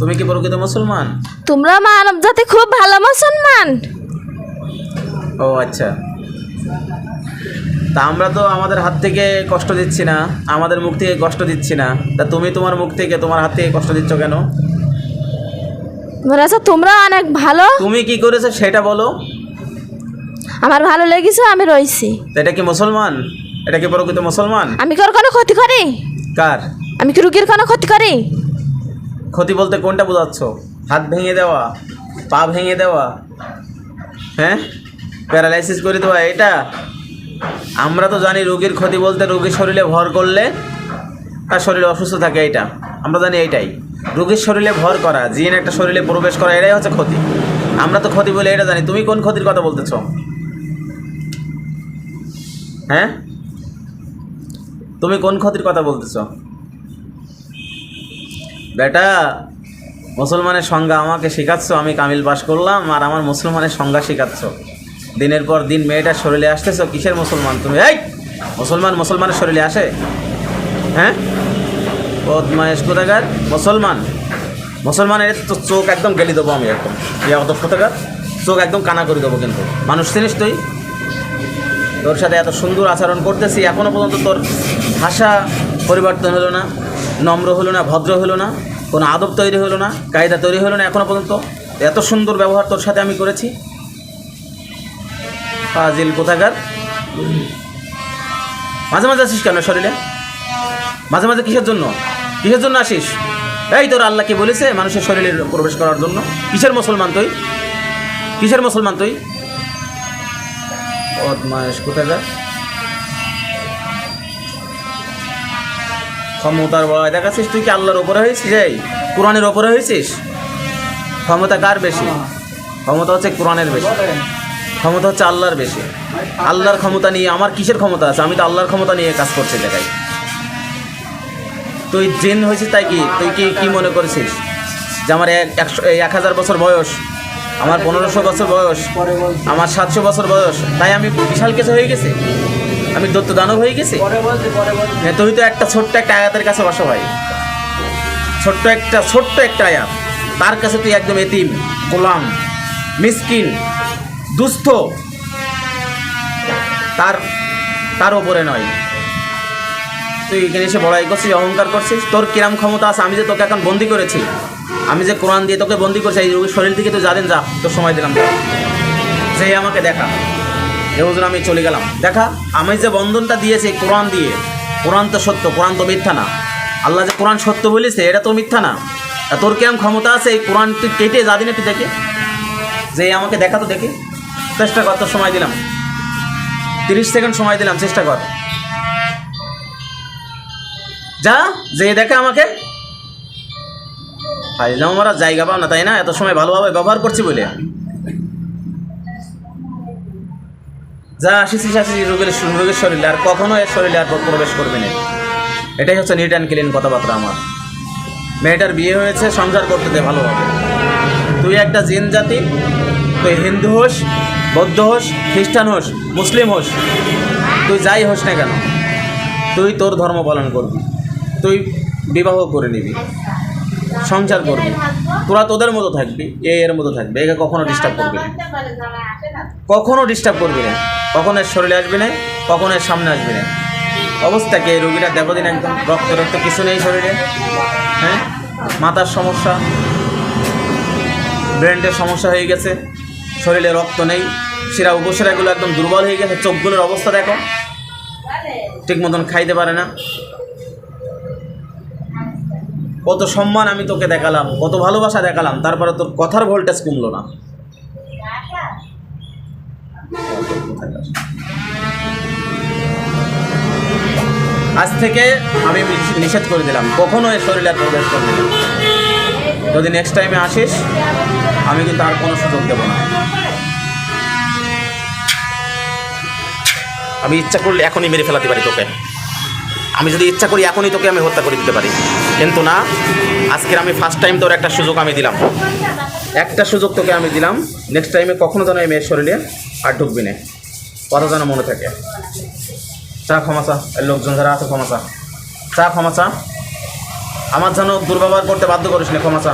তুমি কি প্রকৃত মুসলমান? তোমরা মানব জাতি খুব ভালো মুসলমান। ও আচ্ছা। তা আমরা তো আমাদের হাত থেকে কষ্ট দিচ্ছি না আমাদের মুখ থেকে কষ্ট দিচ্ছি না। তা তুমি তোমার মুখ থেকে তোমার হাত থেকে কষ্ট দিচ্ছ কেন? বলেছে তোমরা অনেক ভালো। তুমি কি করেছ সেটা বলো। আমার ভালো লেগেছে আমি রয়েছি। তা এটা কি মুসলমান? এটা কি প্রকৃত মুসলমান? আমি কার কোনো ক্ষতি করি? কার? আমি কি রুগীর কোনো ক্ষতি করি? ক্ষতি বলতে কোনটা বোঝাচ্ছ? হাত ভেঙে দেওয়া, পা ভেঙে দেওয়া? হ্যাঁ? প্যারালাইসিস করে দেওয়া, এটা? আমরা তো জানি রোগীর ক্ষতি বলতে রোগীর শরীরে ভর করলে তার শরীরে অসুস্থ থাকে এটা আমরা জানি এইটাই। রোগীর শরীরে ভর করা, জিন একটা শরীরে প্রবেশ করা এটাই হচ্ছে ক্ষতি। আমরা তো ক্ষতি বলে এটা জানি। তুমি কোন ক্ষতির কথা বলতেছ? হ্যাঁ? তুমি কোন ক্ষতির কথা বলতেছ? বেটা, মুসলমানের সংজ্ঞা আমাকে শেখাচ্ছ, আমি কামিল পাশ করলাম, আর আমার মুসলমানের সংজ্ঞা শেখাচ্ছ। দিনের পর দিন মেয়েটার শরীরে আসতেছ, কিসের মুসলমান তুমি? এই, মুসলমান মুসলমানের শরীরে আসে? হ্যাঁ? বদমায়েশ কোথাকার? মুসলমান। মুসলমানের তো চোখ একদম গেলি দেবো আমি একদম ইয়া কোথাকার? চোখ একদম কানা করে দেবো কিন্তু। মানুষ চিনিস তুই? তোর সাথে এত সুন্দর আচরণ করতেছি এখনও পর্যন্ত তোর ভাষা পরিবর্তন হলো না। নম্র হলো না, ভদ্র হলো না, কোনো আদব তৈরি হলো না, কায়দা তৈরি হলো না এখনও পর্যন্ত। এত সুন্দর ব্যবহার তোর সাথে আমি করেছি। ফাজিল, কোথাকার? মাঝে মাঝে আসিস কেন শরীরে? মাঝে মাঝে কিসের জন্য? কিসের জন্য আসিস? এই তোর আল্লাহ কি বলেছে মানুষের শরীরে প্রবেশ করার জন্য? কিসের মুসলমান তুই? কিসের মুসলমান তুই? কোথাকার? ক্ষমতার বড় দেখাচ্ছিস? তুই কি আল্লাহর ওপরে হয়েছিস এই? কোরআনের ওপরে হয়েছিস? ক্ষমতা কার বেশি? ক্ষমতা হচ্ছে কোরআনের বেশি। ক্ষমতা হচ্ছে আল্লাহর বেশি। আল্লাহর ক্ষমতা নিয়ে আমার কিসের ক্ষমতা আছে? আমি তো আল্লাহর ক্ষমতা নিয়ে কাজ করছি দেখাই তুই জেন হয়েছিস তাই কি? তুই কি কি মনে করেছিস? যে আমার এক, একশো এক হাজার বছর বয়স, আমার পনেরোশো বছর বয়স, আমার সাতশো বছর বয়স, তাই আমি বিশাল কিছু হয়ে গেছি? আমি দত্ত দানব হয়ে গেছি? হ্যাঁ তুই তো একটা ছোট্ট একটা আয়াতের কাছে বসো ভাই। ছোট্ট একটা ছোট্ট একটা আয়াত। তার কাছে তুই একদম এতিম গোলাম মিসকিন দুস্থ। তার তার ওপরে নয়। তুই এখানে এসে বড়াই করছিস অহংকার করছিস? তোর কিরাম ক্ষমতা আছে আমি যে তোকে এখন বন্দি করেছি আমি যে কোরআন দিয়ে তোকে বন্দি করছি এই রোগীর শরীর থেকে তুই যাবেন যা তোর সময় দিলাম যে। আমাকে দেখা। হুজুর আমি চলে গেলাম। দেখা, আমি যে বন্ধনটা দিয়েছি কোরআন দিয়ে, কোরআন তো সত্য, কোরআন তো মিথ্যা না। আল্লাহ যে কোরআন সত্য বলেছে, এটা তো মিথ্যা না। তোর কিরম ক্ষমতা আছে এই কোরআন তুই কেটে যাবি না একটু দেখে? যে আমাকে দেখা তো দেখে। চেষ্টা কর, তোর সময় দিলাম। তিরিশ সেকেন্ড সময় দিলাম, চেষ্টা কর। যা, যে দেখে আমাকে। আমরা জায়গা পাও না, তাই না? এত সময় ভালোভাবে ব্যবহার করছি বলে। যা আসিস আসিস রোগের রোগের শরীরে, আর কখনো এর শরীরে আর প্রবেশ করবে না। এটাই হচ্ছে নিট অ্যান্ড ক্লিন কথাবার্তা আমার। মেয়েটার বিয়ে হয়েছে, সংসার করতে দে ভালোভাবে তুই একটা জিন জাতি, তুই হিন্দু হোস, বৌদ্ধ হোস, খ্রিস্টান হোস, মুসলিম হোস, তুই যাই হোস না কেন, তুই তোর ধর্ম পালন করবি, তুই বিবাহ করে নিবি। সংসার করবি। তোরা তোদের মতো থাকবি, এ এর মতো থাকবে, একে কখনো ডিস্টার্ব করবি না। কখনো ডিস্টার্ব করবি না। কখন এর শরীরে আসবি না, কখন এর সামনে আসবি না। অবস্থা কি? রোগীটা দেখো দিন একদম, রক্ত রক্ত কিছু নেই শরীরে। হ্যাঁ? মাথার সমস্যা ব্রেনের সমস্যা হয়ে গেছে, শরীরে রক্ত নেই। শিরা উপশিরাগুলো একদম দুর্বল হয়ে গেছে, চোখগুলোর অবস্থা দেখো। ঠিক মতন খাইতে পারে না। কত সম্মান আমি তোকে দেখালাম, কত ভালোবাসা দেখালাম, তারপরে তোর কথার ভোল্টেজ কমলো না। আজ থেকে আমি নিষেধ করে দিলাম, কখনো এর শরীরে প্রবেশ করবে না। যদি নেক্সট টাইমে আসিস, আমি কিন্তু আর কোনো সুযোগ দেবো না। আমি ইচ্ছা করলে এখনই মেরে ফেলাতে পারি তোকে। আমি যদি ইচ্ছা করি এখনই তোকে আমি হত্যা করে দিতে পারি। কিন্তু না, আজকের আমি ফার্স্ট টাইম তোর একটা সুযোগ আমি দিলাম। একটা সুযোগ তোকে আমি দিলাম নেক্সট টাইমে কখনো যেন এই মেয়ের শরীরে আর ঢুকবি না। কথা যেন মনে থাকে। চা ক্ষমা চা এর লোকজন যারা আছে ক্ষমা চা চা ক্ষমা চা আমার যেন দুর্ব্যবহার করতে বাধ্য করিস না ক্ষমা চা